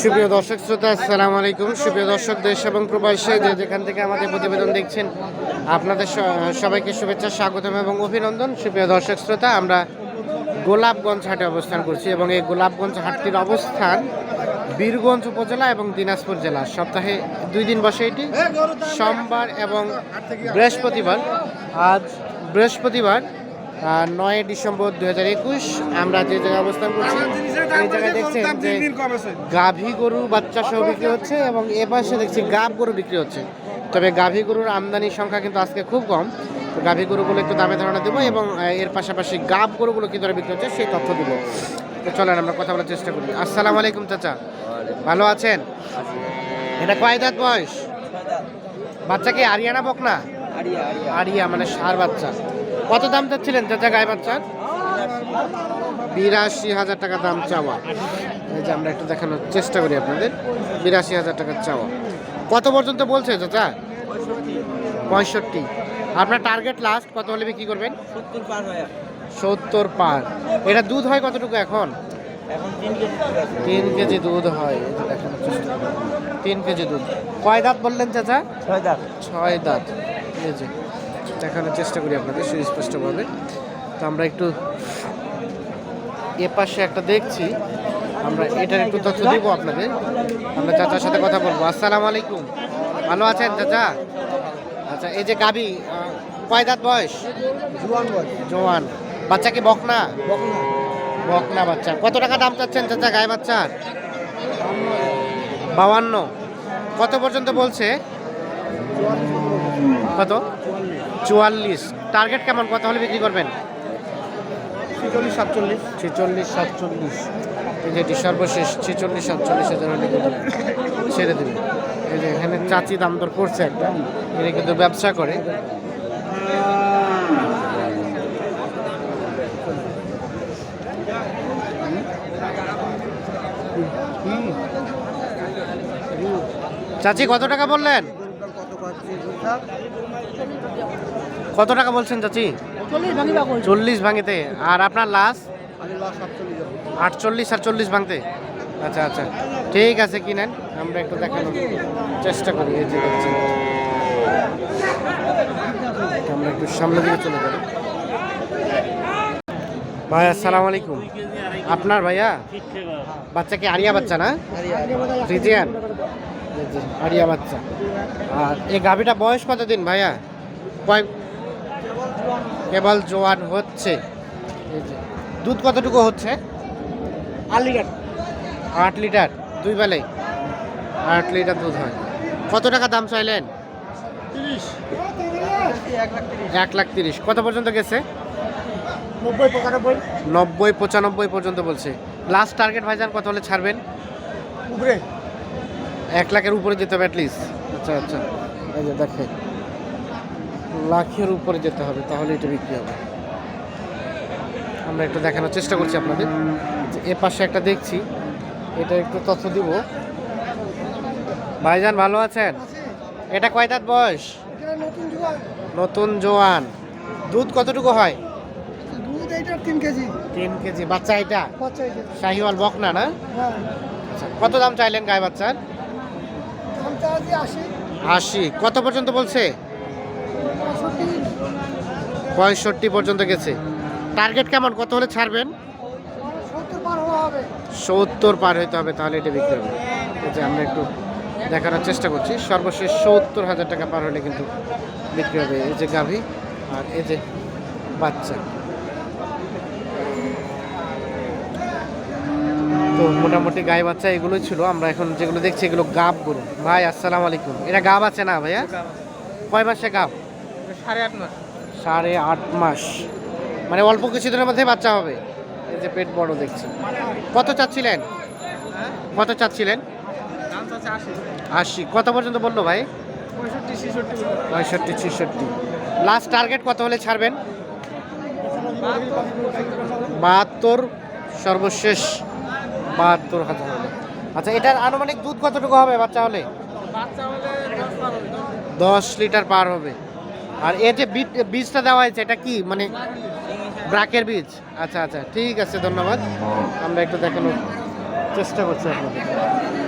সুপ্রিয় দর্শক শ্রোতা, আসসালামু আলাইকুম। সুপ্রিয় দর্শক, দেশ এবং প্রবাসী যে যেখান থেকে আমাদের প্রতিবেদন দেখছেন, আপনাদের সবাইকে শুভেচ্ছা, স্বাগতম এবং অভিনন্দন। সুপ্রিয় দর্শক শ্রোতা, আমরা গোলাপগঞ্জ হাটে অবস্থান করছি এবং এই গোলাপগঞ্জ হাটটির অবস্থান বীরগঞ্জ উপজেলা এবং দিনাজপুর জেলা। সপ্তাহে দুই দিন বসে এটি। সোমবার এবং বৃহস্পতিবার, আজ বৃহস্পতিবার নয় ডিসেম্বর দু হাজার একুশ আমরা যে জায়গায় অবস্থান করছি এই জায়গায় দেখছেন যে গাভী গরু বাচ্চা সহ বিক্রি হচ্ছে এবং এ পাশে দেখছি গাব গরু বিক্রি হচ্ছে। তবে গাভী গরুর আমদানির সংখ্যা কিন্তু আজকে খুব কম। তো গাভী গরুগুলো একটু দামে ধারণা দেবো এবং এর পাশাপাশি গাব গরুগুলো কী ধরে বিক্রি হচ্ছে সেই তথ্য দেবো। তো চলেন আমরা কথা বলার চেষ্টা করি। আসসালামু আলাইকুম চাচা। ভালো আছেন? এটা কয় দাঁত বয়স? বাচ্চা কি আরিয়ানা বকনা? আরিয়া মানে সার বাচ্চা। কত দাম চাচ্ছিলেন চাচা গায়ে বাচ্চার? বিরাশি হাজার টাকা দাম চাওয়া। এই যে আমরা একটু দেখানোর চেষ্টা করি আপনাদের। বিরাশি হাজার টাকার চাওয়া। কত পর্যন্ত বলছে চাচা? পঁয়ষট্টি। আপনার টার্গেট লাস্ট কত হলে বিক্রি করবেন? সত্তর পার এটা দুধ হয় কতটুকু এখন? তিন কেজি দুধ আছে। হয়। যে দেখানোর চেষ্টা তিন কেজি দুধ। কয় দাঁত বললেন চাচা? ছয় দাঁত। ছয় দাঁত। এই যে দেখানোর চেষ্টা করি আপনাদের সুস্পষ্টভাবে তো আমরা একটু এ পাশে একটা দেখছি। আমরা এটার একটু তথ্য দিব আপনাদের। আমরা চাচার সাথে কথা বলব। আসসালামু আলাইকুম। ভালো আছেন চাচা? আচ্ছা এই যে গাবি কয় দাঁত বয়স? জুয়ান বয়স। জোয়ান। বাচ্চা কি বকনা? বকনা। বাচ্চা। কত টাকা দাম চাচ্ছেন চাচা গায়ে বাচ্চার? বাউান্ন কত পর্যন্ত বলছে? কত? চুয়াল্লিশ। টার্গেট কেমন? কত হলে বিক্রি করবেন? ছিচল্লিশ সাতচল্লিশ। ছেচল্লিশ সাতচল্লিশ। এই যেটি সর্বশেষ ছেচল্লিশ সাতচল্লিশ হাজার হলে ছেড়ে দেবে। এই যে এখানে চাচি দাম দর করছে একটা। এরা কিন্তু ব্যবসা করে। চাচি কত টাকা বললেন? কত টাকা বলছেন চাচি? চল্লিশ ভাঙিতে। আর আপনার লাশ? লাস্ট আটচল্লিশ আর চল্লিশ ভাঙতে? আচ্ছা আচ্ছা। ঠিক আছে কিনেন। আমরা একটু দেখানোর চেষ্টা করি এই যে আমরা একটু সামনের দিকে চলে যাই। ভাই আসসালামু আলাইকুম। আপনার ভাইয়া? বাচ্চা কি আরিয়া বাচ্চা না? আরিয়া বাচ্চা। আর এই গাভিটা বয়স কতদিন ভাইয়া? কয় কেবল জোয়ান হচ্ছে। দুধ কতটুকু হচ্ছে? আট লিটার। আট লিটার দুই বেলে আট লিটার দুধ হয়। কত টাকা দাম চাইলেন? এক লাখ তিরিশ। কত পর্যন্ত গেছে? নব্বই পঁচানব্বই। নব্বই পঁচানব্বই পর্যন্ত বলছে। লাস্ট টার্গেট ভাইজান কত হলে ছাড়বেন? উপরে এক লাখের উপরে যেতে হবে অ্যাটলিস্ট আচ্ছা আচ্ছা। এই যে দেখে লাখের উপরে যেতে হবে তাহলে এটা বিক্রি হবে। আমরা একটু দেখানোর চেষ্টা করছি আপনাদের। যে এ পাশে একটা দেখছি এটা একটু তথ্য দিব। ভাইজান ভালো আছেন? এটা কয় দাঁত বয়স? নতুন জোয়ান। দুধ কতটুকু হয়? দুধ তিন কেজি। তিন কেজি। বাচ্চা এটা? শাহিওয়াল বকনা না? হ্যাঁ। আচ্ছা, কত দাম চাইলেন গায়ে বাচ্চার? আশি। কত পর্যন্ত বলছে? পঁয়ষট্টি। পর্যন্ত গেছে। টার্গেট কেমন? কত হলে ছাড়বেন? সত্তর পার হওয়া সত্তর পার হইতে হবে তাহলে এটা বিক্রি হবে। এই যে আমরা একটু দেখানোর চেষ্টা করছি সর্বশেষ সত্তর হাজার টাকা পার হলে কিন্তু বিক্রি হবে। এই যে গাভী আর এই যে বাচ্চা। মোটামুটি গায়ে বাচ্চা এগুলোই ছিল আমরা এখন যেগুলো দেখছি এগুলো গাব গরু। ভাই আসসালামু আলাইকুম। এটা গাব আছে না ভাইয়া? কয় মাসে গাব? সাড়ে আট মাস। সাড়ে আট মাস। মানে অল্প কিছুদিনের মধ্যে বাচ্চা হবে। এই যে পেট বড় দেখছি। কত চাচ্ছিলেন? কত চাচ্ছিলেন? আশি। কত পর্যন্ত বলল ভাই? পঁয়ষট্টি ছেষট্টি লাস্ট টার্গেট কত হলে ছাড়বেন? বাহাত্তর সর্বশেষ। বাহাত্তর হাজার হলে। আচ্ছা এটার আনুমানিক দুধ কতটুকু হবে বাচ্চা হলে? বাচ্চা দশ পার হবে দশ লিটার। পার হবে। আর এ যে বীজ বীজটা দেওয়া হয়েছে এটা কি? মানে ব্রাকের বীজ? আচ্ছা আচ্ছা ঠিক আছে ধন্যবাদ। আমরা একটু দেখানোর চেষ্টা করছি আপনাদের।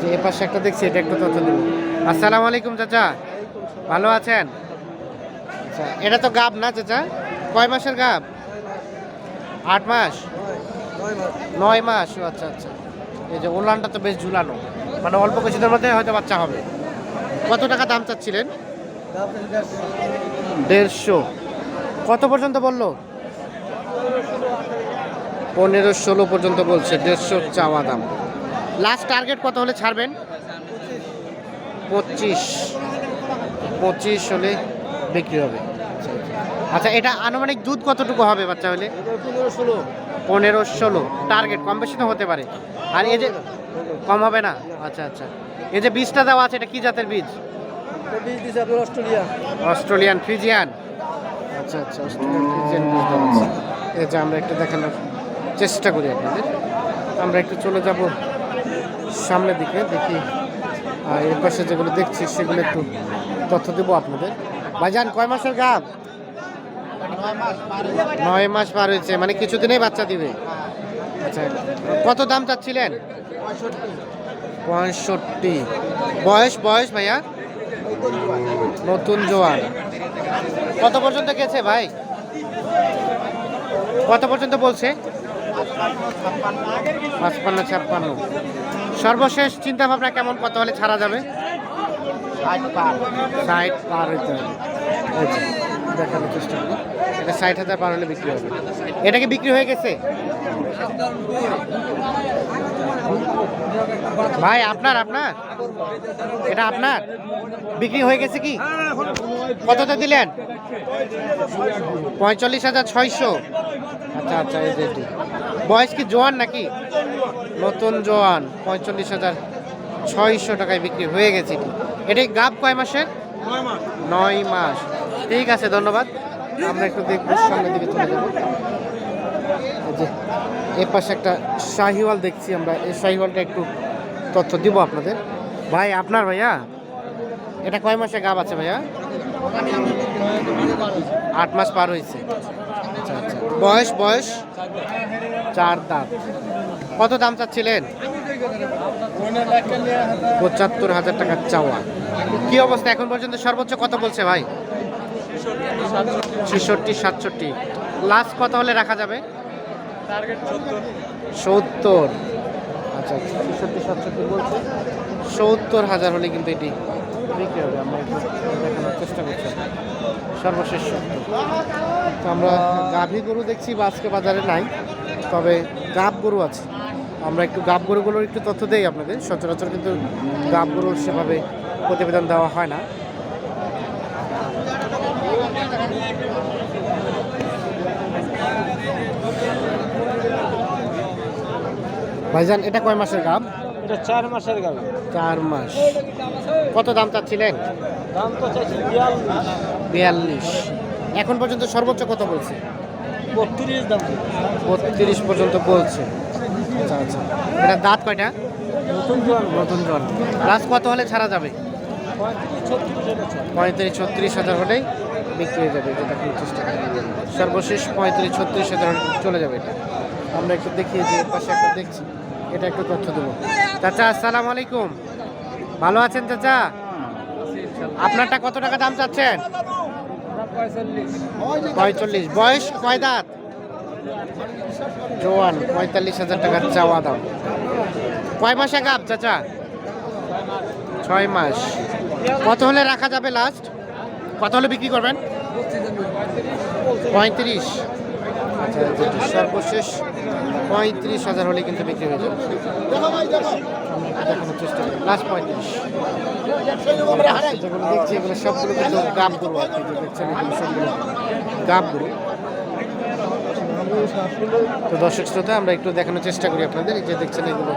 যে এ পাশে একটা দেখছি এটা একটু তথ্য দেবো। আসসালামু আলাইকুম চাচা। ভালো আছেন? আচ্ছা এটা তো গাব না চাচা? কয় মাসের গাব? আট মাস? নয় মাস। আচ্ছা আচ্ছা। এই যে ওলানটা তো বেশ ঝুলানো। মানে অল্প কিছুদের মধ্যে হয়তো বাচ্চা হবে। কত টাকা দাম চাচ্ছিলেন? দেড়শো। কত পর্যন্ত বলল? পনেরো ষোলো পর্যন্ত বলছে, দেড়শো চাওয়া দাম। লাস্ট টার্গেট কত হলে ছাড়বেন? পঁচিশ। পঁচিশ হলে বিক্রি হবে। আচ্ছা এটা আনুমানিক দুধ কতটুকু হবে বাচ্চা হলে? পনেরো ষোলো। পনেরো ষোলো টার্গেট কম বেশি তো হতে পারে। আর এই যে কম হবে না? আচ্ছা আচ্ছা। এই যে বীজটা দেওয়া আছে এটা কি জাতের বীজ? বীজ দিচ্ছে আপনার অস্ট্রেলিয়া অস্ট্রেলিয়ান ফিজিয়ান আচ্ছা আচ্ছা অস্ট্রেলিয়ান ফ্রিজিয়ান বীজ দেওয়া আছে। এই যে আমরা একটু দেখানোর চেষ্টা করি আপনাদের। আমরা একটু চলে যাব সামনের দিকে দেখি আর এর পাশে যেগুলো দেখছি সেগুলো একটু তথ্য দেবো আপনাদের। ভাইজান কয় মাসের গাব? নয় মাস পার হয়েছে মানে কিছুদিনেই বাচ্চা দিবে। আচ্ছা কত দাম চাচ্ছিলেন? পঁয়ষট্টি। বয়স বয়স ভাইয়া? নতুন জোয়ান। কত পর্যন্ত গেছে ভাই? কত পর্যন্ত বলছে? পাঁচপান্ন ছাপ্পান্ন। সর্বশেষ চিন্তা ভাবনা কেমন? কত হলে ছাড়া যাবে? ষাট পার। হইতে হবে। দেখানোর চেষ্টা করি। এটা ষাট হাজার পার হলে বিক্রি হবে। এটা কি বিক্রি হয়ে গেছে? ভাই আপনার আপনার? এটা আপনার? বিক্রি হয়ে গেছে কি? কততে দিলেন? পঁয়তাল্লিশ হাজার ছয়শো। আচ্ছা আচ্ছা এই যে বয়স কি জোয়ান নাকি? নতুন জোয়ান পঁয়তাল্লিশ হাজার ছয়শো টাকায় বিক্রি হয়ে গেছে এটি। এটাই গাব কয় মাসের? নয় মাস। ঠিক আছে ধন্যবাদ। আমরা একটু দেখব, সামনের দিকে চলে যাব। এর পাশে একটা শাহিওয়াল দেখছি আমরা। এই শাহিওয়ালটা একটু তথ্য দিব আপনাদের। ভাই, আপনার ভাইয়া? এটা কয় মাসে গাব আছে ভাইয়া? আট মাস পার হয়েছে। আচ্ছা আচ্ছা। বয়স বয়স? চার দাঁত। কত দাম চাচ্ছিলেন? পঁচাত্তর হাজার টাকার চাওয়া। কি অবস্থা? এখন পর্যন্ত সর্বোচ্চ কত বলছে ভাই? ছেষট্টি সাতষট্টি। লাস্ট কত হলে রাখা যাবে? সত্তর। আচ্ছা আচ্ছা ছেষট্টি সাতষট্টি বলছে। সত্তর হাজার হলে কিন্তু এটি বিক্রি হবে। আমরা একটু দেখানোর চেষ্টা করছি। সর্বশেষ সত্তর। তো আমরা গাভী গরু দেখছি বা আজকে বাজারে নাই। তবে গাব গরু আছে। আমরা একটু গাব গরুগুলোর একটু তথ্য দেই আপনাদের। সচরাচর কিন্তু গাব গরুর সেভাবে প্রতিবেদন দেওয়া হয় না। ভাইজান এটা কয় মাসের গাব এটা চার মাসের গাড়ি চার মাস। কত দাম চাচ্ছিলেন? দাম তো চাইছি বিয়াল্লিশ। বিয়াল্লিশ। এখন পর্যন্ত সর্বোচ্চ কত বলছে? বত্রিশ দাম। বত্রিশ পর্যন্ত বলছে। আচ্ছা আচ্ছা। এটা দাঁত কয়টা? নতুন জোয়ান। নতুন জন লাস্ট কত হলে ছাড়া যাবে? পঁয়ত্রিশ ছত্রিশ হাজার হলেই বিক্রি হয়ে যাবে, যেটা কোনো চেষ্টা সর্বশেষ পঁয়ত্রিশ, ছত্রিশ হাজার চলে যাবে এটা। আমরা একটু দেখি যে পাশে একটা দেখছি, এটা একটু তথ্য দেবো। চাচা, আসসালামু আলাইকুম। ভালো আছেন চাচা? আপনারটা কত টাকা দাম চাচ্ছেন? পঁয়তাল্লিশ। বয়স কয় দাঁত? জোয়ান, পঁয়তাল্লিশ হাজার টাকার চাওয়া দাম। কয় মাসে গাব চাচা? ছয় মাস। কত হলে রাখা যাবে লাস্ট কত হলে বিক্রি করবেন? পঁয়ত্রিশ। আচ্ছা সর্বশেষ পঁয়ত্রিশ হাজার হলে কিন্তু বিক্রি হয়ে যাবে। চেষ্টা করি। লাস্ট পঁয়ত্রিশ। যেগুলো দেখছি, এগুলো সবগুলো সবগুলো তো দর্শক শ্রোতা, আমরা একটু দেখানোর চেষ্টা করি আপনাদের। এই যে দেখছেন, এগুলো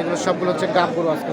এগুলো সবগুলো হচ্ছে গাব গরু আজকে।